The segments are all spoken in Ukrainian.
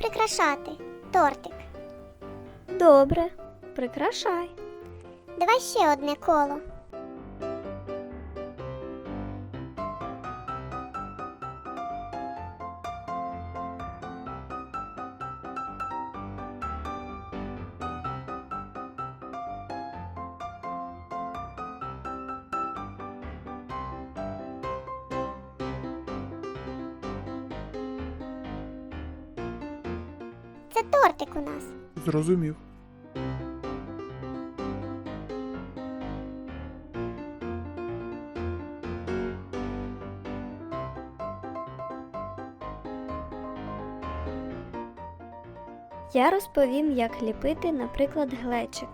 прикрашати тортик. Добре, прикрашай. Давай ще одне коло. Це тортик у нас. Зрозумів. Я розповім, як ліпити, наприклад, глечик.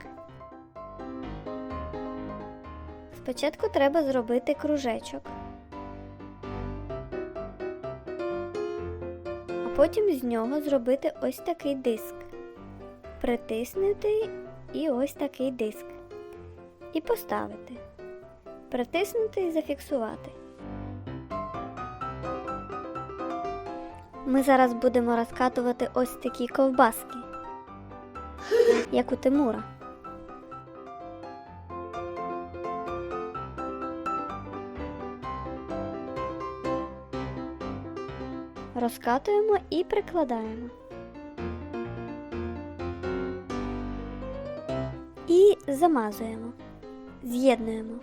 Спочатку треба зробити кружечок. Потім з нього зробити ось такий диск. Притиснути і ось такий диск. І поставити. Притиснути і зафіксувати. Ми зараз будемо розкатувати ось такі ковбаски, як у Тимура. Розкатуємо і прикладаємо. І замазуємо, з'єднуємо.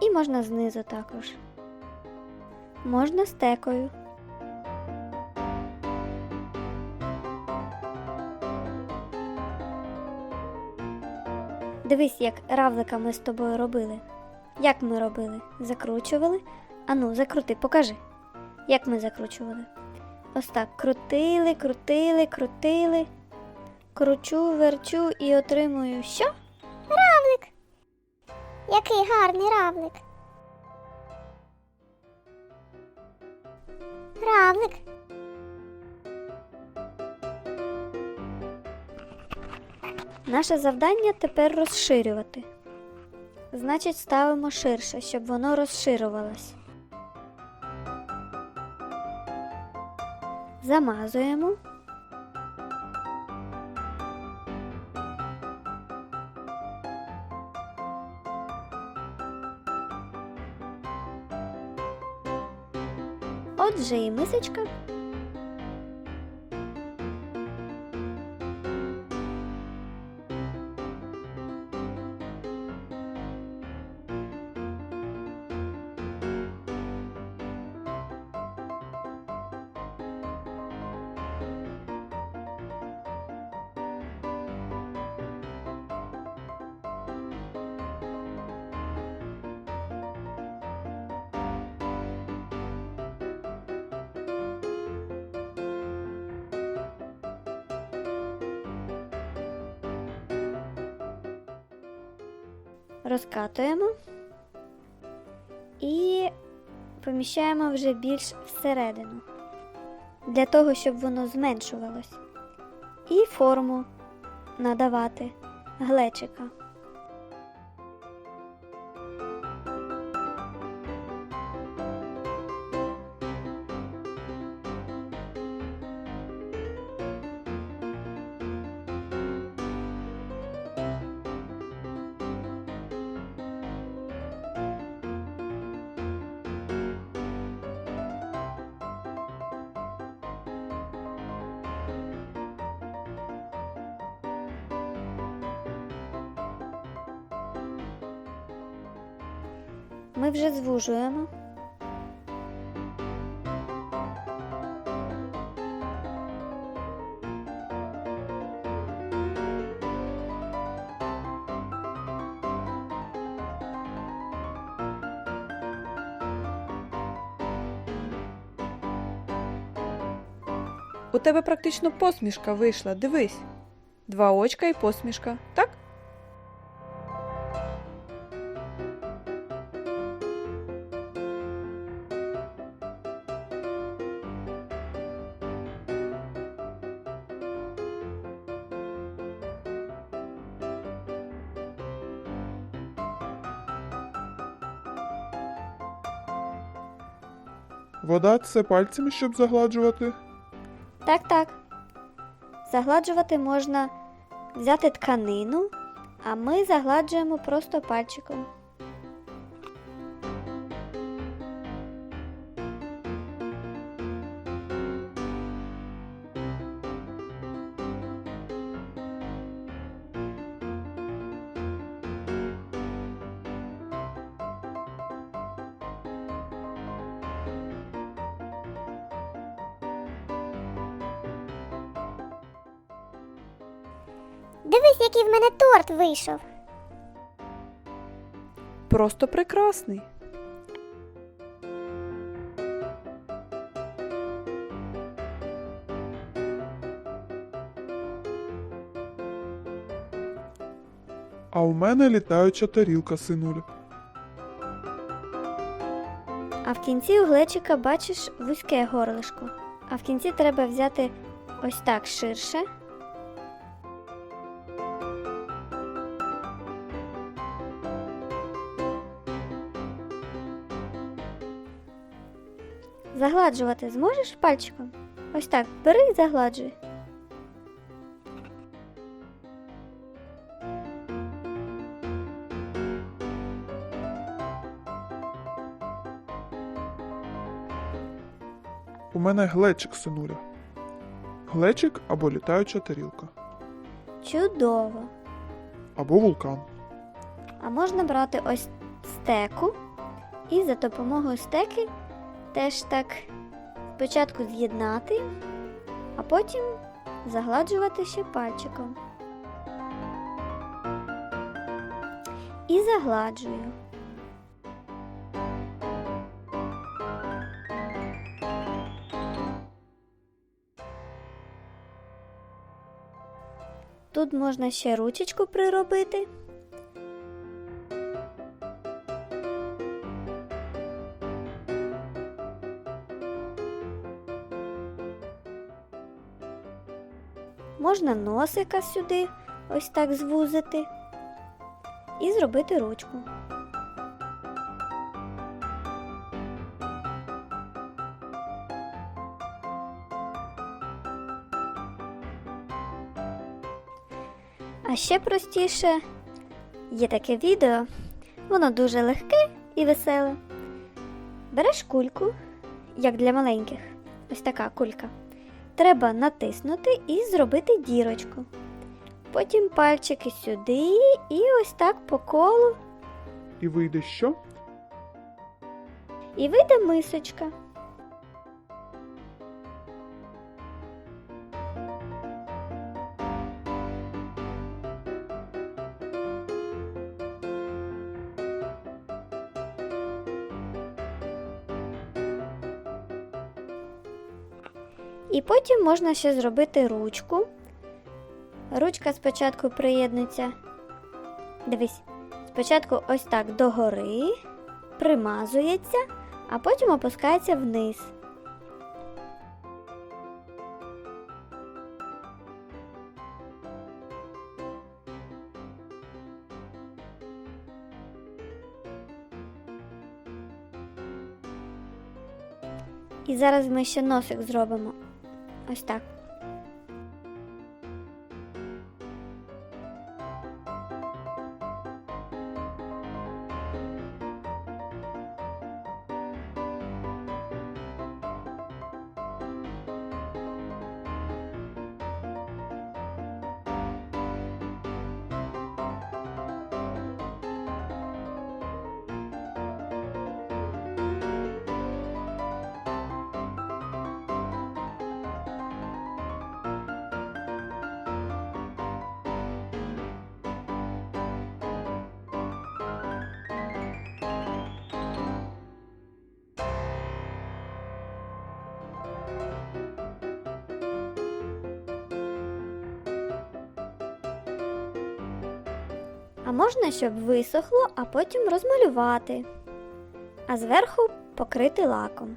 І можна знизу також. Можна стекою. Дивись, як равлика ми з тобою робили. Як ми робили? Закручували. Ану, закрути, покажи. Як ми закручували? Ось так. Крутили, крутили, крутили. Кручу, верчу і отримую що? Равлик. Який гарний равлик. Равлик. Наше завдання тепер розширювати. Значить, ставимо ширше, щоб воно розширювалось. Замазуємо. Отже, і мисочка. Розкатуємо і поміщаємо вже більш всередину, для того, щоб воно зменшувалось. І форму надавати глечика. Ми вже звужуємо. У тебе практично посмішка вийшла, дивись. Два очка і посмішка, так? Вода це пальцями, щоб загладжувати. Так, так. Загладжувати можна взяти тканину, а ми загладжуємо просто пальчиком. Дивись, який в мене торт вийшов. Просто прекрасний. А у мене літаюча тарілка, синуля. А в кінці у глечика бачиш вузьке горлишко. А в кінці треба взяти ось так ширше. Загладжувати зможеш пальчиком? Ось так, бери і загладжуй. У мене глечик, синуля. Глечик або літаюча тарілка, Чудово. або вулкан. А можна брати ось стеку і за допомогою стеки теж так спочатку з'єднати, а потім загладжувати ще пальчиком. І загладжую. Тут можна ще ручечку приробити. Можна носика сюди ось так звузити і зробити ручку. А ще простіше є таке відео, воно дуже легке і веселе. Береш кульку, як для маленьких, ось така кулька. Треба натиснути і зробити дірочку. Потім пальчики сюди і ось так по колу, І вийде що? і вийде мисочка. І потім можна ще зробити ручку. Ручка спочатку приєднується. Дивись, спочатку ось так догори, примазується, а потім опускається вниз. І зараз ми ще носик зробимо. Ось так. А можна, щоб висохло, а потім розмалювати, а зверху покрити лаком.